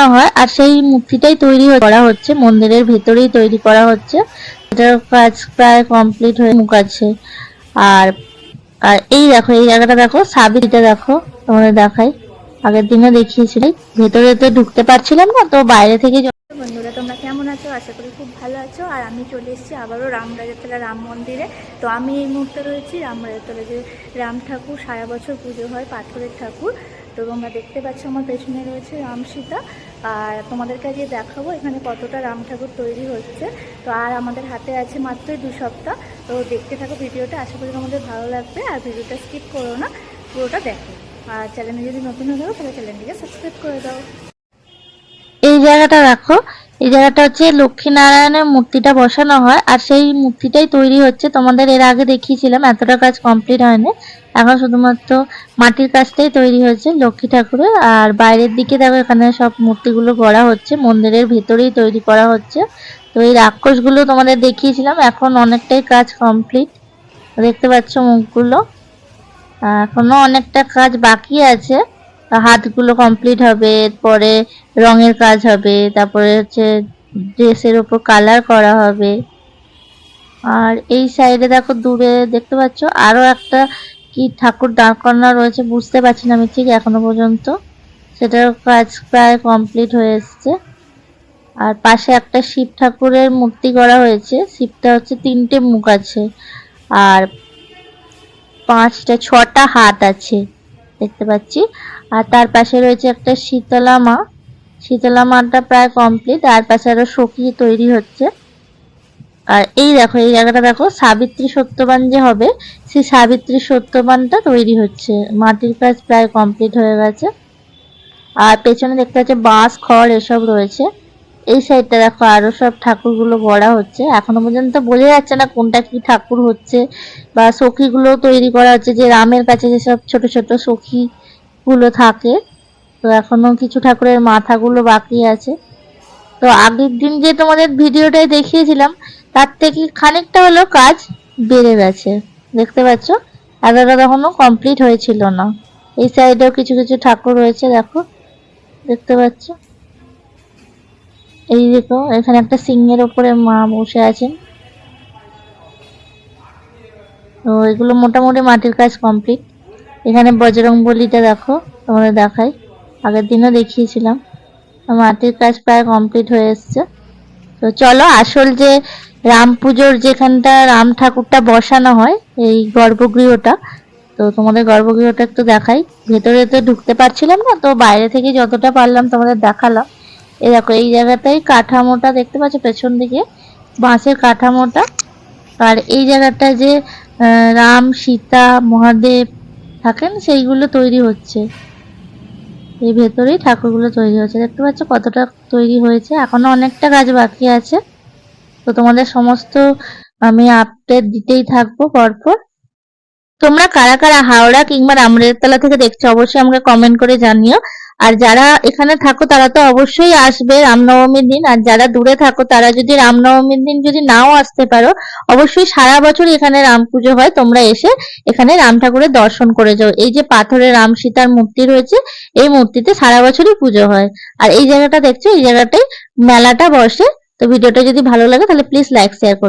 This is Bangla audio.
না হয়, আর সেই মূর্তিটাই তৈরি করা হচ্ছে, মন্দিরের ভেতরেই তৈরি করা হচ্ছে। এটার কাজ প্রায় কমপ্লিট হয়ে মুখ আছে। আর আর এই দেখো, এই জায়গাটা দেখো সাবিটা দেখো, তোমাদের দেখাই। আগের দিনও দেখিয়েছিলাম ভেতরে তো ঢুকতে পারছিলাম না, তো বাইরে থেকে বন্ধুরা, তোমরা কেমন আছো? আশা করি খুব ভালো আছো। আর আমি চলে এসেছি আবারও রামরাজাতলা রাম মন্দিরে। তো আমি এই মুহূর্তে রয়েছি রামরাজাতলা যে রাম ঠাকুর, সারা বছর পুজো হয় পাথরের ঠাকুর। তো তোমরা দেখতে পাচ্ছ, আমার পেছনে রয়েছে রাম সীতা আর তোমাদেরকে কাছে দেখাবো এখানে কতটা রাম ঠাকুর তৈরি হচ্ছে। তো আর আমাদের হাতে আছে মাত্রই দু সপ্তাহ। তো দেখতে থাকো ভিডিওটা, আশা করি তোমাদের ভালো লাগবে। আর ভিডিওটা স্কিপ করো না, পুরোটা দেখো। আর চ্যানেলে যদি নতুন হয়ে যাও তাহলে চ্যানেলটিকে সাবস্ক্রাইব করে দাও। এই জায়গাটা দেখো এই জায়গাটা হচ্ছে লক্ষ্মীনারায়ণের মূর্তিটা বসানো হয় আর সেই মূর্তিটাই তৈরি হচ্ছে। তোমাদের এর আগে দেখিয়েছিলাম এতটা কাজ কমপ্লিট হয়নি। এখন শুধুমাত্র মাটির কাজটাই তৈরি হয়েছে লক্ষ্মী ঠাকুরের। আর বাইরের দিকে দেখো এখানে সব মূর্তিগুলো গড়া হচ্ছে মন্দিরের ভেতরেই তৈরি করা হচ্ছে। তো এই রাক্ষসগুলো তোমাদের দেখিয়েছিলাম এখন অনেকটাই কাজ কমপ্লিট দেখতে পাচ্ছ মুখগুলো। আহ, এখনও অনেকটা কাজ বাকি আছে। হাতগুলো কমপ্লিট হবে, এরপরে রঙের কাজ হবে, তারপরে হচ্ছে ড্রেসের উপর কালার করা হবে। আর এই সাইডে দেখো দূরে দেখতে পাচ্ছ, আরও একটা কি ঠাকুর দাঁড় করানো রয়েছে, বুঝতে পারছি না আমি ঠিক এখনও পর্যন্ত। সেটার কাজ প্রায় কমপ্লিট হয়ে এসছে। আর পাশে একটা শিব ঠাকুরের মূর্তি করা হয়েছে, শিবটা হচ্ছে তিনটে মুখ আছে। আর পাঁচটা, ছটা হাত আছে। দেখতে পাচ্ছি। আর তার পাশে রয়েছে একটা শীতলা মা। শীতলা মাটা প্রায় কমপ্লিট আর পাশে আরও সখী তৈরি হচ্ছে। আর এই দেখো, এই জায়গাটা দেখো, সাবিত্রী সত্যবান যে হবে, সেই সাবিত্রী সত্যবানটা তৈরি হচ্ছে। মাটির কাজ প্রায় কমপ্লিট হয়ে গেছে। আর পেছনে দেখতে পাচ্ছি বাঁশ, খড় এসব রয়েছে। এই সাইডটা দেখো, আরও সব ঠাকুরগুলো গড়া হচ্ছে। এখনও পর্যন্ত বোঝা যাচ্ছে না কোনটা কি ঠাকুর হচ্ছে, বা সখীগুলো তৈরি করা হচ্ছে, যে রামের কাছে যেসব ছোট ছোট সখী গুলো থাকে। তো এখনও কিছু ঠাকুরের মাথাগুলো বাকি আছে। তো আগের দিন যে তোমাদের ভিডিওটাই দেখিয়েছিলাম, তার থেকে খানিকটা হলেও কাজ বেড়ে গেছে। দেখতে পাচ্ছ? এতটা তখনও কমপ্লিট হয়েছিল না। এই সাইডেও কিছু কিছু ঠাকুর রয়েছে, দেখো। দেখতে পাচ্ছ? এই দেখো এখানে একটা সিংহের ওপরে মা বসে আছেন। তো এগুলো মোটামুটি মাটির কাজ কমপ্লিট। এখানে বজরং বলিটা দেখো, তোমাদের দেখাই। আগের দিনও দেখিয়েছিলাম। মাটির কাজ প্রায় কমপ্লিট হয়ে এসছে। তো চলো, আসল যে রাম পুজোর যেখানটা রাম ঠাকুরটা বসানো হয়, এই গর্ভগৃহটা, তো তোমাদের গর্ভগৃহটা একটু দেখাই। ভেতরে তো ঢুকতে পারছিলাম না, তো বাইরে থেকে যতটা পারলাম তোমাদের দেখালাম। এই দেখো, এই জায়গাটাই কাঠামোটা দেখতে পাচ্ছ পেছন দিকে? বাঁশের কাঠামোটা। আর এই জায়গাটা যে রাম, সীতা, মহাদেব থাকেন, সেইগুলো তৈরি হচ্ছে। এই ভেতরেই ঠাকুরগুলো তৈরি হচ্ছে। দেখতে পাচ্ছ কতটা তৈরি হয়েছে। এখনও অনেকটা কাজ বাকি আছে। তো তোমাদের সমস্ত আমি আপডেট দিতেই থাকব পরপর। তোমরা কারা কারা হাওড়া কিংবা রামরেতলা থেকে দেখছ, অবশ্যই আমাকে কমেন্ট করে জানিও। আর যারা এখানে থাকো, তারা তো অবশ্যই আসবে রামনবমীর দিন। আর যারা দূরে থাকো, তারা যদি রামনবমীর দিন যদি নাও আসতে পারো, অবশ্যই সারা বছর এখানে রাম পুজো হয়। তোমরা এসে এখানে রাম ঠাকুরের দর্শন করে যাও। এই যে পাথরের রাম সীতার মূর্তি রয়েছে, এই মূর্তিতে সারা বছরই পুজো হয়। আর এই জায়গাটা দেখছ, এই জায়গাটাই মেলাটা বসে। তো ভিডিওটা যদি ভালো লাগে, তাহলে প্লিজ লাইক শেয়ার করো।